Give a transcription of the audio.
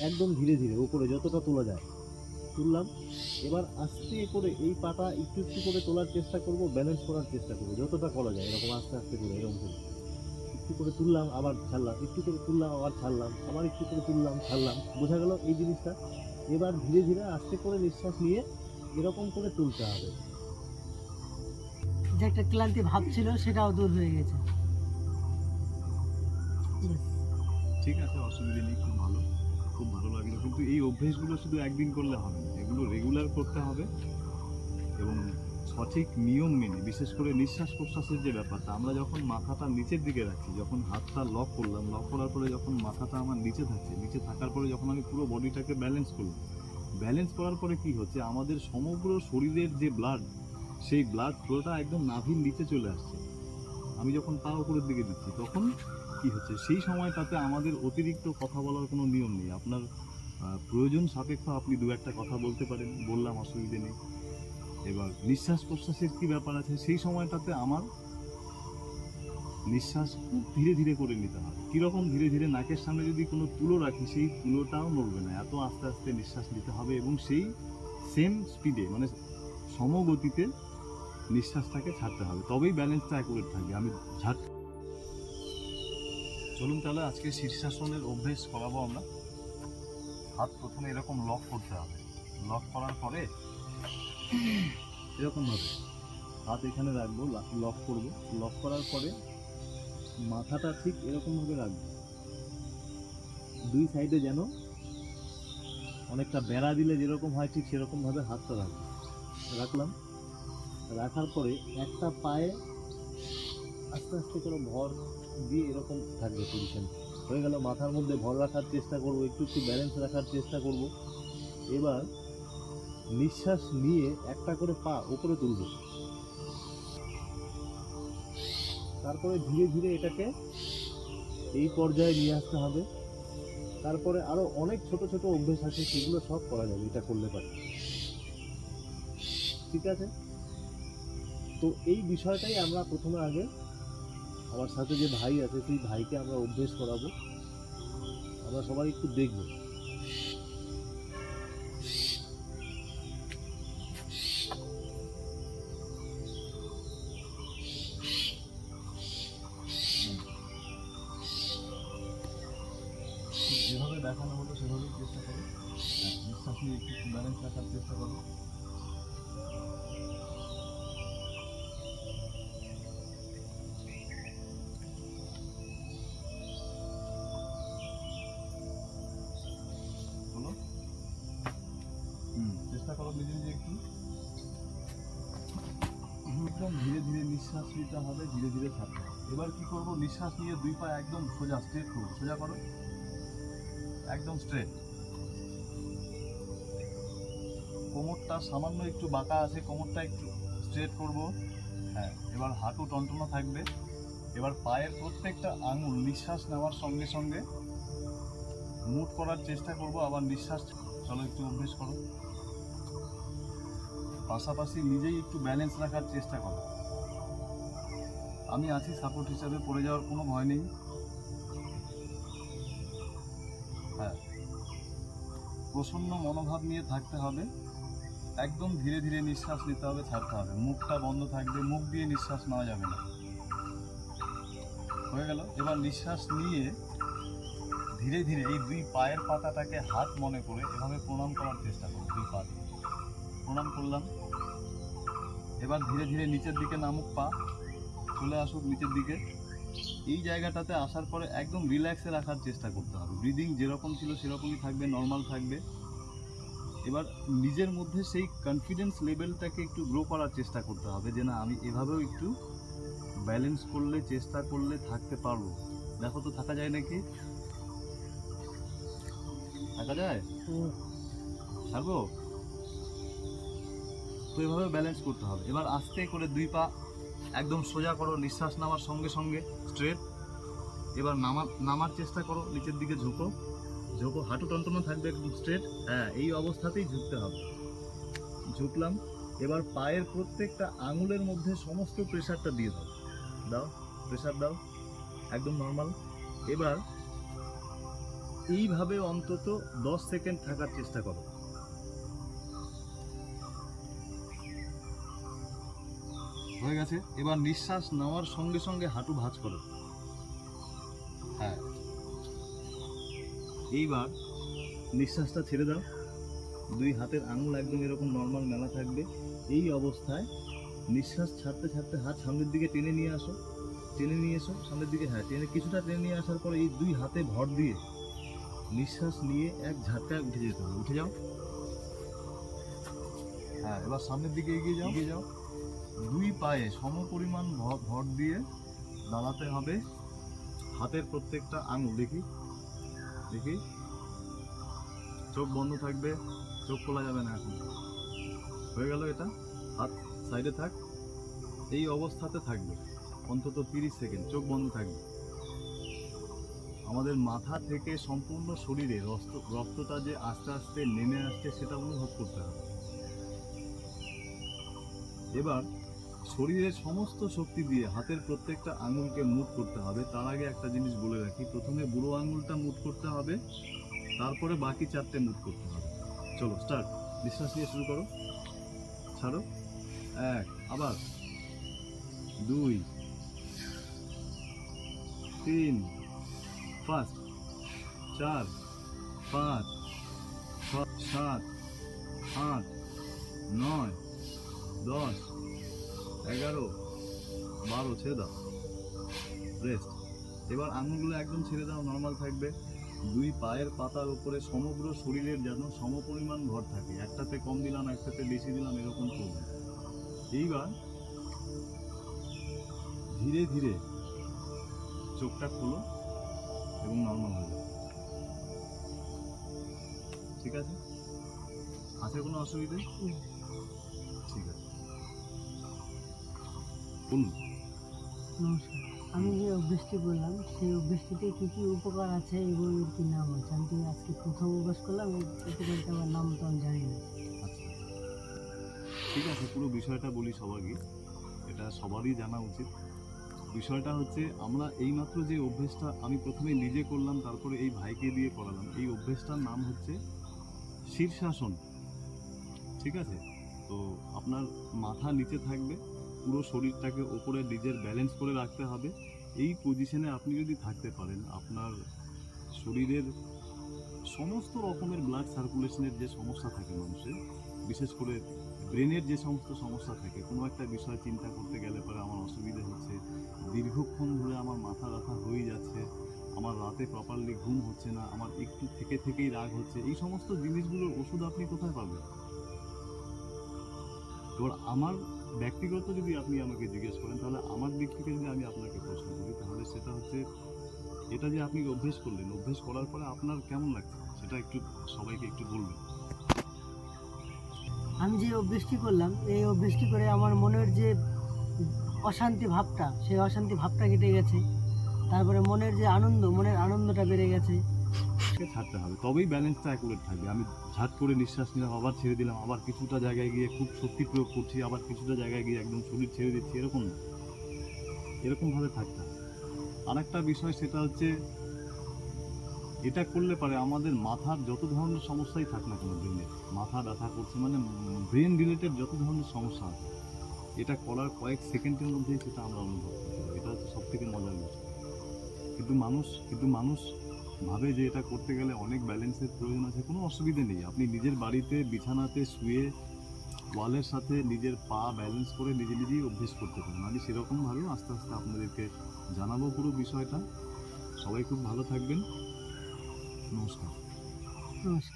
একদম ধীরে ধীরে উপরে যতটা তোলা যায়। তুললাম। এবার আস্তে করে এই পাটা একটু একটু করে তোলার চেষ্টা করব ব্যালেন্স করার চেষ্টা করব যতটা করা যায় এরকম আস্তে আস্তে করে এরকম করে। একটু করে তুললাম আবার ছাড়লাম। একটু করে তুললাম আবার ছাড়লাম। আবার একটু করে তুললাম ছাড়লাম। বোঝা গেল এই জিনিসটা? এবার ধীরে ধীরে আস্তে করে নিঃশ্বাস নিয়ে এরকম করে তুলতে হবে। যে একটা ক্লান্তি ভাব ছিল সেটাও দূর হয়ে গেছে। ঠিক আছে অসুবিধা নেই খুব ভালো। খুব ভালো লাগল। কিন্তু এই অভ্যেসগুলো শুধু একদিন করলে হবে না, এগুলো রেগুলার করতে হবে এবং সঠিক নিয়ম মেনে, বিশেষ করে নিঃশ্বাস প্রশ্বাসের যে ব্যাপারটা, আমরা যখন মাথাটা নিচের দিকে রাখছি, যখন হাতটা লক করলাম লক করার পরে যখন মাথাটা আমার নিচে থাকছে, নিচে থাকার পরে যখন আমি পুরো বডিটাকে ব্যালেন্স করলাম ব্যালেন্স করার পরে কি হচ্ছে, আমাদের সমগ্র শরীরের যে ব্লাড সেই ব্লাড ফ্লোটা একদম নাভির নিচে চলে আসছে। আমি যখন পা উপরের দিকে দিচ্ছি, তখন কি হচ্ছে? সেই সময়টাতে আমাদের অতিরিক্ত কথা বলার কোনো নিয়ম নেই। আপনার প্রয়োজন সাপেক্ষ আপনি দু একটা কথা বলতে পারেন, বললাম অসুবিধে নেই। এবার নিঃশ্বাস প্রশ্বাসের কী ব্যাপার আছে? সেই সময়টাতে আমার নিঃশ্বাস খুব ধীরে ধীরে করে নিতে হবে। কীরকম ধীরে ধীরে? নাকের সামনে যদি কোনো তুলো রাখি, সেই তুলোটাও নড়বে না। এত আস্তে আস্তে নিঃশ্বাস নিতে হবে এবং সেই সেম স্পিডে মানে সমগতিতে নিঃশ্বাসটাকে ছাড়তে হবে। তবেই ব্যালেন্সটা অ্যাকুরেট থাকবে। আমি ঝাড় চলুন তাহলে আজকে শীর্ষাসনের অভ্যেস করাবো আমরা। হাত প্রথমে এরকম লক করতে হবে। লক করার পরে এরকম ভাবে হাত এখানে রাখব লক করব। লক করার পরে মাথাটা ঠিক এরকম ভাবে রাখব। দুই সাইডে যেন অনেকটা বেড়া দিলে যেরকম হয় ঠিক সেরকম ভাবে হাতটা রাখব। রাখলাম। রাখার পরে একটা পায়ে আস্তে আস্তে করে ভর দিয়ে এরকম থাকবে পজিশন হয়ে গেল, মাথার মধ্যে ভর রাখার চেষ্টা করব, একটু একটু ব্যালেন্স রাখার চেষ্টা করব। এবার নিঃশ্বাস নিয়ে একটা করে পা উপরে তুলব। তারপরে ধীরে ধীরে এটাকে এই পর্যায়ে নিয়ে আসতে হবে। তারপরে আরও অনেক ছোট ছোট অভ্যেস আছে, সেগুলো সব করা যাবে, এটা করলে পারে। ঠিক আছে? তো এই বিষয়টাই আমরা প্রথমে আগে আমার সাথে যে ভাই আছে, সেই ভাইকে আমরা অভ্যেস করাবো। আমরা সবাই একটু দেখব। যেভাবে দেখানো হলো, সেভাবেই চেষ্টা করো। হ্যাঁ নিঃশ্বাস নিয়ে একটু ব্যালেন্স রাখার চেষ্টা করো। নিতে হবে, ধীরে ধীরে ছাড়তে এবার কি করব? নিঃশ্বাস নিয়ে দুই পা একদম সোজা স্ট্রেট করো সোজা করো। একদম স্ট্রেট কোমরটা সামান্য একটু বাঁকা আছে, কোমরটা একটু স্ট্রেট করব। হ্যাঁ এবার হাঁটু টনটনো থাকবে। এবার পায়ের প্রত্যেকটা আঙুল নিঃশ্বাস নেওয়ার সঙ্গে সঙ্গে মুট করার চেষ্টা করব। আবার নিঃশ্বাস, চলো একটু অভ্যেস করো। পাশাপাশি নিজেই একটু ব্যালেন্স রাখার চেষ্টা করো। আমি আছি সাপোর্ট হিসাবে, পড়ে যাওয়ার কোনো ভয় নেই। হ্যাঁ। প্রসন্ন মনোভাব নিয়ে থাকতে হবে। একদম ধীরে ধীরে নিঃশ্বাস নিতে হবে, ছাড়তে হবে। মুখটা বন্ধ থাকবে, মুখ দিয়ে নিঃশ্বাস নেওয়া যাবে না। হয়ে গেল? এবার নিঃশ্বাস নিয়ে ধীরে ধীরে এই দুই পায়ের পাতাটাকে হাত মনে করে এভাবে প্রণাম করার চেষ্টা করো দুই পা। প্রণাম করলাম। এবার ধীরে ধীরে নিচের দিকে নামুক পা। চলে আসুক নিচের দিকে। এই জায়গাটাতে আসার পরে একদম রিল্যাক্সে রাখার চেষ্টা করতে হবে। ব্রিদিং যেরকম ছিল সেরকমই থাকবে নর্মাল থাকবে। এবার নিজের মধ্যে সেই কনফিডেন্স লেভেলটাকে একটু গ্রো করার চেষ্টা করতে হবে যে না আমি এভাবেও একটু ব্যালেন্স করলে চেষ্টা করলে থাকতে পারব। দেখো তো থাকা যায় নাকি? থাকা যায়? ছাড়বো? তো এভাবে ব্যালেন্স করতে হবে। এবার আস্তে করে দুই পা একদম সোজা করো, নিঃশ্বাস নামার সঙ্গে সঙ্গে স্ট্রেট এবার নামার নামার চেষ্টা করো, নিচের দিকে ঝুঁকো। ঝুঁকো, হাঁটু টনটনো থাকবে একদম স্ট্রেট হ্যাঁ এই অবস্থাতেই ঝুঁকতে হবে। ঝুঁকলাম। এবার পায়ের প্রত্যেকটা আঙুলের মধ্যে সমস্ত প্রেশারটা দিয়ে দাও। দাও প্রেশার দাও। একদম নর্মাল এবার এইভাবে অন্তত দশ সেকেন্ড থাকার চেষ্টা করো। হয়ে গেছে। এবার নিঃশ্বাস নেওয়ার সঙ্গে সঙ্গে হাঁটু ভাঁজ করো। হ্যাঁ। এইবার নিঃশ্বাসটা ছেড়ে দাও। দুই হাতের আঙুল একদম এরকম নর্মাল মেলা থাকবে। এই অবস্থায় নিঃশ্বাস ছাড়তে ছাড়তে হাত সামনের দিকে টেনে নিয়ে আসো। টেনে নিয়ে এসো, সামনের দিকে হ্যাঁ টেনে, কিছুটা টেনে নিয়ে আসার পরে এই দুই হাতে ভর দিয়ে নিঃশ্বাস নিয়ে এক ঝাটকায় উঠে যেতে হবে। উঠে যাও। হ্যাঁ এবার সামনের দিকে এগিয়ে যাও। এগিয়ে যাও। দুই পায়ে সম পরিমাণ ভর ভর দিয়ে দাঁড়াতে হবে। হাতের প্রত্যেকটা আঙুল, দেখি। দেখি। চোখ বন্ধ থাকবে, চোখ খোলা যাবে না এখন। হয়ে গেল এটা। হাত সাইডে থাক। এই অবস্থাতে থাকবে। অন্তত তিরিশ সেকেন্ড, চোখ বন্ধ থাকবে। আমাদের মাথা থেকে সম্পূর্ণ শরীরে রক্ত রক্তটা যে আস্তে আস্তে নেমে আসছে, সেটা অনুভব করতে হবে। এবার শরীরের সমস্ত শক্তি দিয়ে হাতের প্রত্যেকটা আঙুলকে মুট করতে হবে। তার আগে একটা জিনিস বলে রাখি। প্রথমে বুড়ো আঙুলটা মুট করতে হবে, তারপরে বাকি চারটে মুট করতে হবে। চলো স্টার্ট নিঃশ্বাস নিয়ে শুরু করো। ছাড়ো। এক, আবার। দুই, তিন ফার্স্ট চার, পাঁচ সাত, আট, নয় দশ, এগারো, বারো ছেড়ে দাও রেস্ট এবার আঙুলগুলো একদম ছেড়ে দাও নর্মাল থাকবে। দুই পায়ের পাতার উপরে সমগ্র শরীরের যেন সমপরিমাণ ভর থাকে। একটাতে কম দিলাম, একটাতে বেশি দিলাম, এরকম করবে। এইবার ধীরে ধীরে চোখটা খোলো এবং নর্মাল হয়ে যাবে ঠিক আছে? আছে কোনো অসুবিধে? বলুন। নমস্কার। আমি যে অভ্যেসটি বললাম সেই অভ্যেসটিতে কী কী উপকার আছে এবং এর কী নাম আছে আমি তো আজকে প্রথম অভ্যাস করলাম এই আমার নাম তো আমি জানি না। আচ্ছা। ঠিক আছে পুরো বিষয়টা বলি সবাইকে এটা সবারই জানা উচিত। বিষয়টা হচ্ছে আমরা এইমাত্র যে অভ্যেসটা আমি প্রথমে নিজে করলাম তারপরে এই ভাইকে দিয়ে করালাম এই অভ্যেসটার নাম হচ্ছে শীর্ষাসন। ঠিক আছে? তো আপনার মাথা নিচে থাকবে পুরো শরীরটাকে ওপরে নিজের ব্যালেন্স করে রাখতে হবে। এই পজিশনে আপনি যদি থাকতে পারেন, আপনার শরীরের সমস্ত রকমের ব্লাড সার্কুলেশনের যে সমস্যা থাকে মানুষের, বিশেষ করে ব্রেনের যে সমস্ত সমস্যা থাকে, কোনো একটা বিষয় চিন্তা করতে গেলে পরে আমার অসুবিধে হচ্ছে, দীর্ঘক্ষণ ধরে আমার মাথা ব্যথা হয়ে যাচ্ছে, আমার রাতে প্রপারলি ঘুম হচ্ছে না, আমার একটু থেকে থেকেই রাগ হচ্ছে, এই সমস্ত জিনিসগুলোর ওষুধ আপনি কোথায় পাবেন? এবার আমার ব্যক্তিগত যদি আপনি আমাকে জিজ্ঞেস করেন, তাহলে আমার দিক থেকে যদি আমি আপনাকে প্রশ্ন করি, তাহলে সেটা হচ্ছে এটা যে আপনি অভ্যেস করলেন, অভ্যেস করার পরে আপনার কেমন লাগছে? সেটা একটু সবাইকে একটু বলবেন। আমি যে অভ্যেসটি করলাম, এই অভ্যেসটি করে আমার মনের যে অশান্তি ভাবটা, সেই অশান্তি ভাবটা কেটে গেছে। তারপরে মনের যে আনন্দ, মনের আনন্দটা বেড়ে গেছে। ছাড়তে হবে, তবেই ব্যালেন্সটা অ্যাকুরেট থাকবে। আমি ঝাট করে নিঃশ্বাস নিলাম, আবার ছেড়ে দিলাম, আবার কিছুটা জায়গায় গিয়ে খুব শক্তি প্রয়োগ করছি, আবার কিছুটা জায়গায় গিয়ে একদম শরীর ছেড়ে দিচ্ছি, এরকম না। এরকমভাবে থাকতে হবে। আর একটা বিষয় সেটা হচ্ছে, এটা করলে পারে আমাদের মাথার যত ধরনের সমস্যাই থাক না কোনো ব্রেনের মাথা ব্যথা করছে মানে ব্রেন রিলেটেড যত ধরনের সমস্যা আছে, এটা করার কয়েক সেকেন্ডের মধ্যেই সেটা আমরা অনুভব করতে পারি। এটা হচ্ছে সব থেকে মজার বিষয়। কিন্তু মানুষ কিন্তু মানুষ ভাবে যে এটা করতে গেলে অনেক ব্যালেন্সের প্রয়োজন আছে, কোনো অসুবিধে নেই। আপনি নিজের বাড়িতে বিছানাতে শুয়ে ওয়ালের সাথে নিজের পা ব্যালেন্স করে নিজে নিজেই অভ্যেস করতে পারেন। আমি সেরকমভাবেও আস্তে আস্তে আপনাদেরকে জানাব পুরো বিষয়টা। সবাই খুব ভালো থাকবেন। নমস্কার। নমস্কার।